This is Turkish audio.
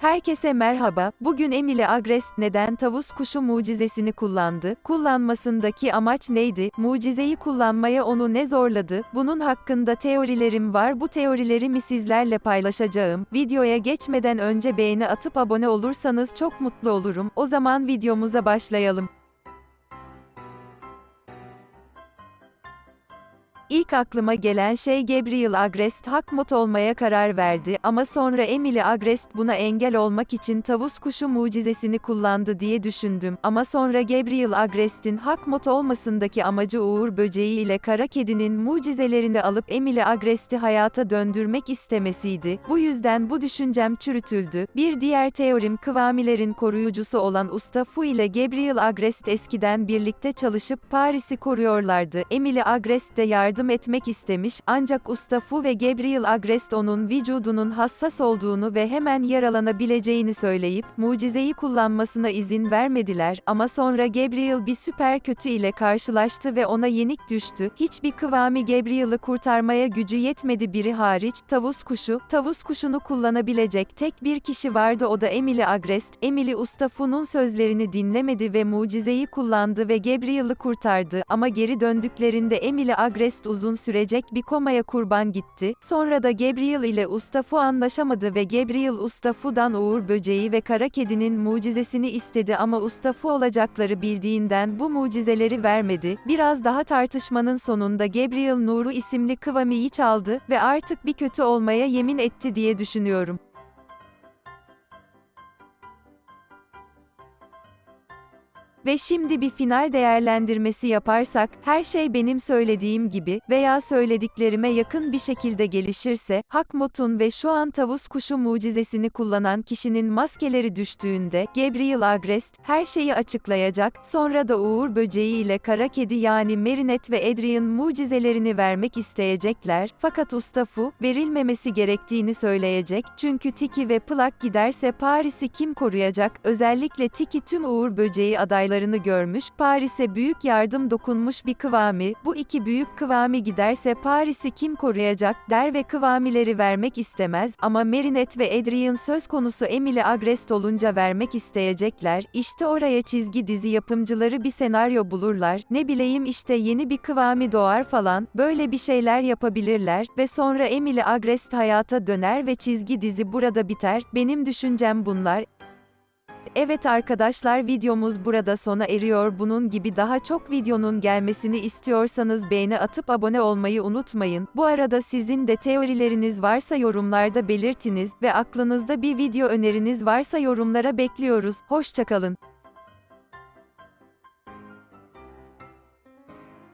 Herkese merhaba. Bugün Emily Agrest neden tavus kuşu mucizesini kullandı? Kullanmasındaki amaç neydi? Mucizeyi kullanmaya onu ne zorladı? Bunun hakkında teorilerim var. Bu teorilerimi sizlerle paylaşacağım. Videoya geçmeden önce beğeni atıp abone olursanız çok mutlu olurum. O zaman videomuza başlayalım. İlk aklıma gelen şey Gabriel Agrest Hakmot olmaya karar verdi ama sonra Emily Agrest buna engel olmak için tavus kuşu mucizesini kullandı diye düşündüm ama sonra Gabriel Agrest'in Hakmot olmasındaki amacı Uğur böceği ile kara kedinin mucizelerini alıp Emily Agrest'i hayata döndürmek istemesiydi. Bu yüzden bu düşüncem çürütüldü. Bir diğer teorim kıvamilerin koruyucusu olan Usta Fu ile Gabriel Agrest eskiden birlikte çalışıp Paris'i koruyorlardı. Emily Agrest de yardım etmek istemiş ancak Usta Fu ve Gabriel Agrest onun vücudunun hassas olduğunu ve hemen yaralanabileceğini söyleyip mucizeyi kullanmasına izin vermediler ama sonra Gabriel bir süper kötü ile karşılaştı ve ona yenik düştü. Hiçbir kıvami Gabriel'ı kurtarmaya gücü yetmedi biri hariç. Tavus kuşu, tavus kuşunu kullanabilecek tek bir kişi vardı o da Emily Agrest. Emily Usta Fu'nun sözlerini dinlemedi ve mucizeyi kullandı ve Gabriel'ı kurtardı ama geri döndüklerinde Emily Agrest uzun sürecek bir komaya kurban gitti. Sonra da Gabriel ile Ustafu anlaşamadı ve Gabriel Ustafu'dan Uğur böceği ve kara kedinin mucizesini istedi ama Ustafu olacakları bildiğinden bu mucizeleri vermedi. Biraz daha tartışmanın sonunda Gabriel Nuru isimli kıvamiyi çaldı ve artık bir kötü olmaya yemin etti diye düşünüyorum. Ve şimdi bir final değerlendirmesi yaparsak, her şey benim söylediğim gibi veya söylediklerime yakın bir şekilde gelişirse, Hakmot'un ve şu an tavus kuşu mucizesini kullanan kişinin maskeleri düştüğünde, Gabriel Agrest, her şeyi açıklayacak, sonra da Uğur böceği ile kara kedi yani Merinet ve Adrian mucizelerini vermek isteyecekler, fakat Ustafu, verilmemesi gerektiğini söyleyecek, çünkü Tiki ve Plak giderse Paris'i kim koruyacak, özellikle Tiki tüm Uğur böceği adayları olaylarını görmüş, Paris'e büyük yardım dokunmuş bir kıvami, bu iki büyük kıvami giderse Paris'i kim koruyacak? der ve kıvamileri vermek istemez ama Merinet ve Adrian söz konusu Emily Agrest olunca vermek isteyecekler, işte oraya çizgi dizi yapımcıları bir senaryo bulurlar, ne bileyim işte yeni bir kıvami doğar falan, böyle bir şeyler yapabilirler ve sonra Emily Agrest hayata döner ve çizgi dizi burada biter, benim düşüncem bunlar, Evet arkadaşlar videomuz burada sona eriyor. Bunun gibi daha çok videonun gelmesini istiyorsanız beğeni atıp abone olmayı unutmayın. Bu arada sizin de teorileriniz varsa yorumlarda belirtiniz ve aklınızda bir video öneriniz varsa yorumlara bekliyoruz. Hoşçakalın.